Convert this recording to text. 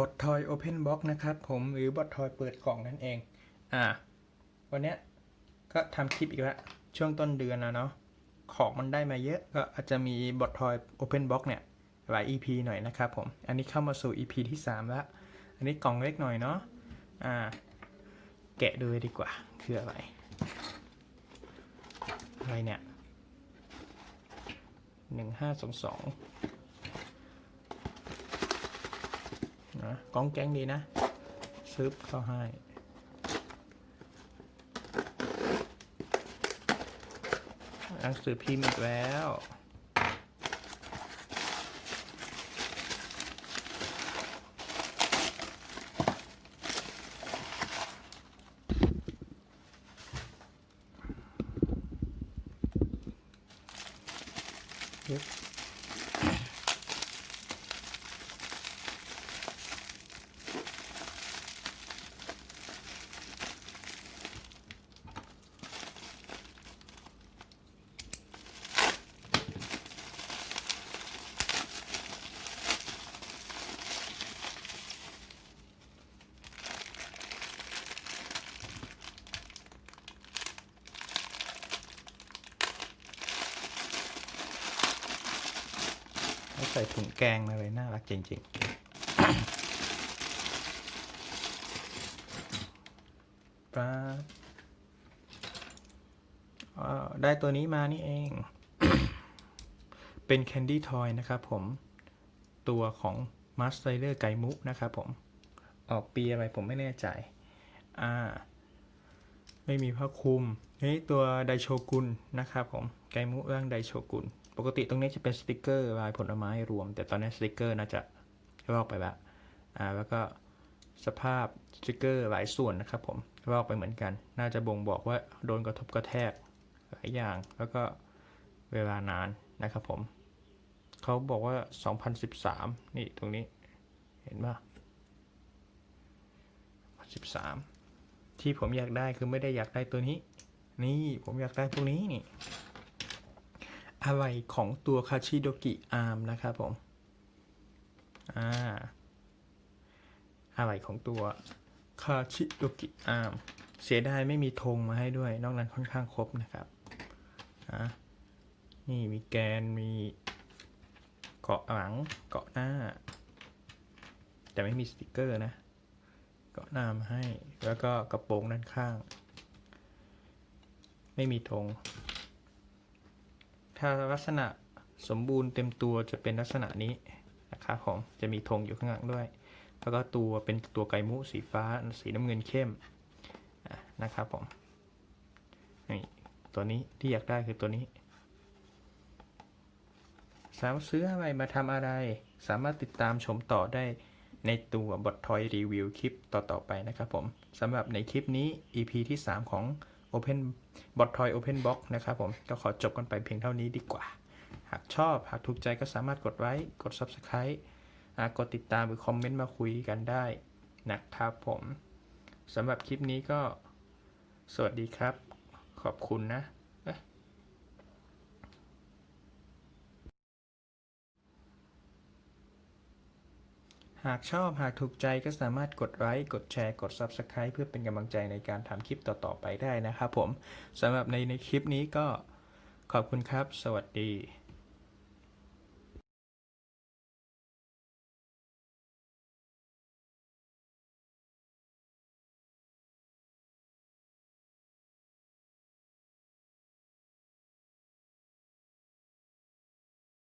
บททอย Open Box นะครับผมหรือบททอยเปิดกล่องนั่นเอง อ่า วันเนี้ยก็ทำคลิปอีกแล้วช่วงต้นเดือนนะเนาะของมันได้มาเยอะก็อาจจะมีบททอย Open Box เนี่ยหลาย EP หน่อยนะครับผม อันนี้เข้ามาสู่ EP ที่3แล้ว อันนี้กล่องเล็กหน่อยเนาะอ่า แกะดูเลยดีกว่า คืออะไร อะไรเนี่ยหนึ่งห้าสองสอง นะ กองแก๊งดีนะซึบเข้าให้หนังสือพิมพ์อีกแล้ว Yep. เขา ใส่ถุงแกงมาเลยน่ารักจริง ๆปลาได้ตัวนี้มานี่เอง เป็นแคนดี้ทอยนะครับผม ตัวของมาสไ r เ r อร์ไกมุนะครับผม ออกปีอะไรผมไม่แน่ใจ อ่า ไม่มีผ้าคลุม นี่ตัวไดโชกุนนะครับผมไกมุร่างไดโชกุนปกติตรงนี้จะเป็นสติกเกอร์ลายผลไม้รวม แต่ตอนนี้สติกเกอร์น่าจะลอกไปแล้วอ่าแล้วก็สภาพสติกเกอร์หลายส่วนนะครับผมลอกไปเหมือนกัน น่าจะบ่งบอกว่าโดนกระทบกระแทกหลายอย่าง แล้วก็เวลานานนะครับผมเขาบอกว่า 2013 นี่ตรงนี้เห็นป่ะ13 ที่ผมอยากได้คือไม่ได้อยากได้ตัวนี้ นี่ผมอยากได้พวกนี้นี่อะไรของตัวคาชิโดกิอาร์มนะครับผม อ่า อะไรของตัวคาชิโดกิอาร์มเสียดายไม่มีธงมาให้ด้วย นอกนั้นค่อนข้างครบนะครับอะนี่มีแกนมีเกาะหลังเกาะหน้า แต่ไม่มีสติกเกอร์นะ เกาะหน้ามาให้ แล้วก็กระโปรงด้านข้าง ไม่มีธงถ้าลักษณะสมบูรณ์เต็มตัวจะเป็นลักษณะนี้นะครับผมจะมีธงอยู่ข้างหลังด้วย แล้วก็ตัวเป็นตัวไก่มุสีฟ้าสีน้ำเงินเข้มนะครับผมนี่ตัวนี้ที่อยากได้คือตัวนี้ สามารถซื้ออะไรมาทำอะไร สามารถติดตามชมต่อได้ในตัวบททอยรีวิวคลิปต่อๆไปนะครับผมสำหรับในคลิปนี้ EP ที่ 3 ของ Open บททอย Open Box นะครับผม ก็ขอจบกันไปเพียงเท่านี้ดีกว่า หากชอบ หากถูกใจก็สามารถกดไลค์กด Subscribe กดติดตามหรือคอมเมนต์มาคุยกันได้นะครับผมสำหรับคลิปนี้ก็สวัสดีครับ ขอบคุณนะ หากชอบหากถูกใจก็สามารถกดไลค์กดแชร์กด Subscribe เพื่อเป็นกำลังใจในการทำคลิปต่อๆไปได้นะครับผมสำหรับในในคลิปนี้ก็ขอบคุณครับ สวัสดี